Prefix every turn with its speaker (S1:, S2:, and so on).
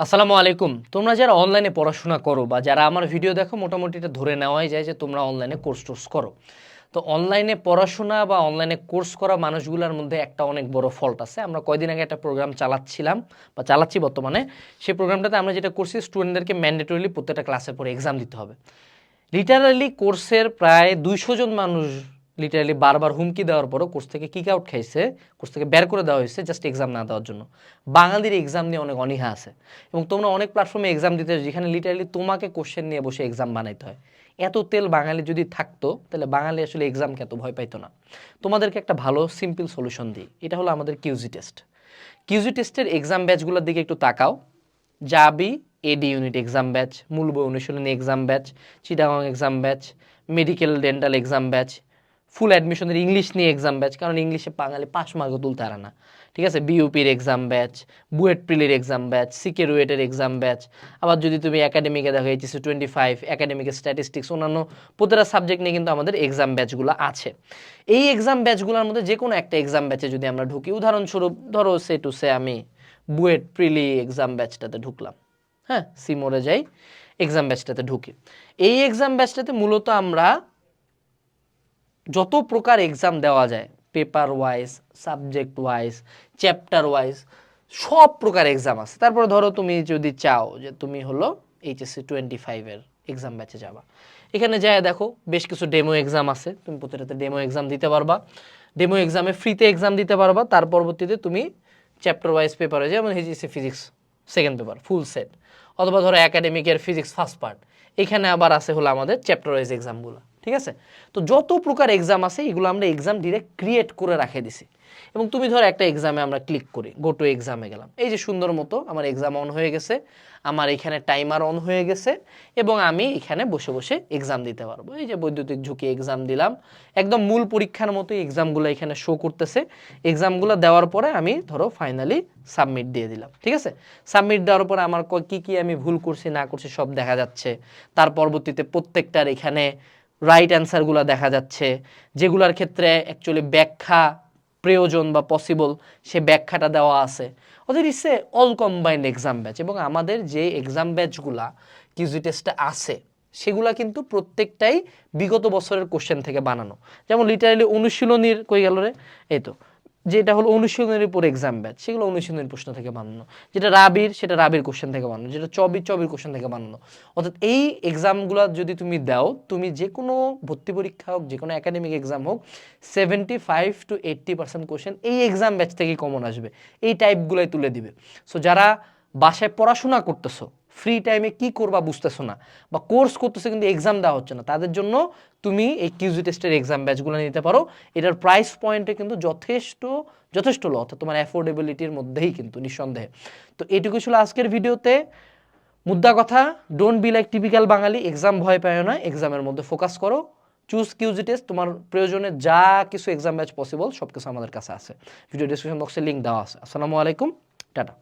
S1: আসসালামু আলাইকুম। তোমরা যারা অনলাইনে পড়াশোনা করো বা যারা আমার ভিডিও দেখো, মোটামুটি এটা ধরে নেওয়াই যায় যে তোমরা অনলাইনে কোর্স টোর্স করো। তো অনলাইনে পড়াশোনা বা অনলাইনে কোর্স করা মানুষগুলোর মধ্যে একটা অনেক বড় ফল্ট আছে। আমরা কয়দিন আগে একটা প্রোগ্রাম চালাচ্ছিলাম বা চালাচ্ছি বর্তমানে। সেই প্রোগ্রামটাতে আমরা যেটা করছি স্টুডেন্টদেরকে ম্যান্ডেটরিলি প্রত্যেকটা ক্লাসের পরে এক্সাম দিতে হবে। লিটারালি কোর্সের প্রায় দুইশো জন মানুষ লিটারালি বারবার হুমকি দেওয়ার পরও কোর্স থেকে কিক আউট খাইছে, কোর্স থেকে বের করে দেওয়া হয়েছে জাস্ট এক্সাম না দেওয়ার জন্য। বাঙালির এক্সাম নিয়ে অনেক অনীহা আছে এবং তোমরা অনেক প্ল্যাটফর্মে এক্সাম দিতে যেখানে লিটারালি তোমাকে কোশ্চেন নিয়ে বসে এক্সাম বানাইতে হয়। এত তেল বাঙালি যদি থাকতো, তাহলে বাঙালি আসলে এক্সামকে এত ভয় পাইতো না। তোমাদেরকে একটা ভালো সিম্পল সলিউশন দিই। এটা হলো আমাদের কিউজি টেস্ট কিউজি টেস্টের এক্সাম ব্যাচগুলোর দিকে একটু তাকাও। জাবি এডি ইউনিট এক্সাম ব্যাচ মূল বই অনুশীলনী exam batch Chittagong exam batch medical dental exam batch full অ্যাডমিশনের ইংলিশ নিয়ে এক্সাম ব্যাচ কারণ ইংলিশে বাঙালি পাঁচ মার্কও তুলতে পারে না। ঠিক আছে? বিউপির এক্সাম ব্যাচ বুয়েট প্রিলির এক্সাম ব্যাচ সিকে রুয়েটের এক্সাম ব্যাচ আবার যদি তুমি একাডেমিকে দেখো এইচএসি টোয়েন্টি ফাইভ একাডেমিকের স্ট্যাটিস্টিক্স অন্যান্য প্রতিটা সাবজেক্ট নিয়ে কিন্তু আমাদের এক্সাম ব্যাচগুলো আছে। এই এক্সাম ব্যাচগুলোর মধ্যে যে কোনো একটা এক্সাম ব্যাচে যদি আমরা ঢুকি, উদাহরণস্বরূপ ধরো সে টু সে আমি বুয়েট প্রিলি এক্সাম ব্যাচটাতে ঢুকলাম। হ্যাঁ? সিমোরে যাই এক্সাম ব্যাচটাতে ঢুকি। এই এক্সাম ব্যাচটাতে মূলত আমরা যত প্রকার এক্সাম দেওয়া যায় paper wise subject wise chapter wise সব প্রকার এক্সাম আছে। তারপরে ধরো তুমি যদি চাও যে তুমি হলো এইচএসসি টোয়েন্টি ফাইভের এক্সাম ব্যাচে যাবা। এখানে যায় দেখো, বেশ কিছু ডেমো এক্সাম আছে। তুমি প্রতিটাতে ডেমো এক্সাম দিতে পারবা। ডেমো এক্সামে ফ্রিতে এক্সাম দিতে পারবা। তার পরবর্তীতে তুমি চ্যাপ্টার ওয়াইজ পেপার হয়ে যেমন HSC physics second paper full set অথবা ধরো একাডেমিকের ফিজিক্স ফার্স্ট পার্ট এখানে আবার আছে হলো আমাদের চ্যাপ্টার ওয়াইজ এক্সামগুলো ঠিক আছে? তো যত প্রকার এক্সাম আছে, এগুলো আমরা এক্সাম ডিরেক্ট ক্রিয়েট করে রাখে দিছি। এবং তুমি ধরো একটা এক্সামে আমরা ক্লিক করি গো টু এক্সামে গেলাম। এই যে সুন্দর মতো আমার এক্সাম অন হয়ে গেছে, আমার এখানে টাইমার অন হয়ে গেছে, এবং আমি এখানে বসে বসে এক্সাম দিতে পারব। এই যে বৈদ্যুতিক ঝুঁকি এক্সাম দিলাম, একদম মূল পরীক্ষার মতো এক্সামগুলো এখানে শো করতেছে। এক্সামগুলো দেওয়ার পরে আমি ধরো ফাইনালি সাবমিট দিয়ে দিলাম, ঠিক আছে? সাবমিট দেওয়ার পরে আমার কি কি আমি ভুল করছি, না করছি সব দেখা যাচ্ছে। তার পরবর্তীতে প্রত্যেকটার এখানে রাইট অ্যান্সারগুলো দেখা যাচ্ছে, যেগুলার ক্ষেত্রে অ্যাকচুয়ালি ব্যাখ্যা প্রয়োজন বা পসিবল সে ব্যাখ্যাটা দেওয়া আছে। ওদের ইসে অল কম্বাইন্ড এক্সাম ব্যাচ এবং আমাদের যে এক্সাম ব্যাচগুলা কিউজি টেস্টে আছে, সেগুলা কিন্তু প্রত্যেকটাই বিগত বছরের কোশ্চেন থেকে বানানো। যেমন লিটারালি অনুশীলনীর কই গেল রে? এই তো। যেটা হলো অনুশীলনের উপর এক্সাম ব্যাচ সেগুলো অনুশীলনের প্রশ্ন থেকে বানানো যেটা রাবির, সেটা রাবির কোশ্চেন থেকে বানানো যেটা চবির চবির কোশ্চেন থেকে বানানো অর্থাৎ এই এক্সামগুলো যদি তুমি দাও, তুমি যে কোনো ভর্তি পরীক্ষা হোক, যে কোনো একাডেমিক এক্সাম হোক seventy five to eighty percent question এই এক্সাম ব্যাচ থেকেই কমন আসবে। এই টাইপগুলোই তুলে দিবে। সো যারা বাসায় পড়াশোনা করতেছো ফ্রি টাইমে কি করবা বুঝতেছো না বা কোর্স করতেছো কিন্তু এক্সাম দেওয়া হচ্ছে না। তাদের জন্য তুমি এই কিউজি টেস্টের এক্সাম ব্যাচগুলো নিতে পারো। এটার প্রাইস পয়েন্টে কিন্তু যথেষ্ট যথেষ্ট লো অর্থাৎ তোমার অ্যাফোর্ডেবিলিটির মধ্যেই কিন্তু নিঃসন্দেহে। তো এইটুকু ছিল আজকের ভিডিওতে। মুদ্রা কথা don't be like typical Bangali exam ভয় পায় না এক্সামের মধ্যে ফোকাস করো। চুজ কিউজি টেস্ট তোমার প্রয়োজনে যা কিছু এক্সাম ব্যাচ পসিবল সব কিছু আমাদের কাছে আছে। ভিডিও ডিসক্রিপশন বক্সে লিঙ্ক দেওয়া আছে। আসসালামু আলাইকুম, টাটা।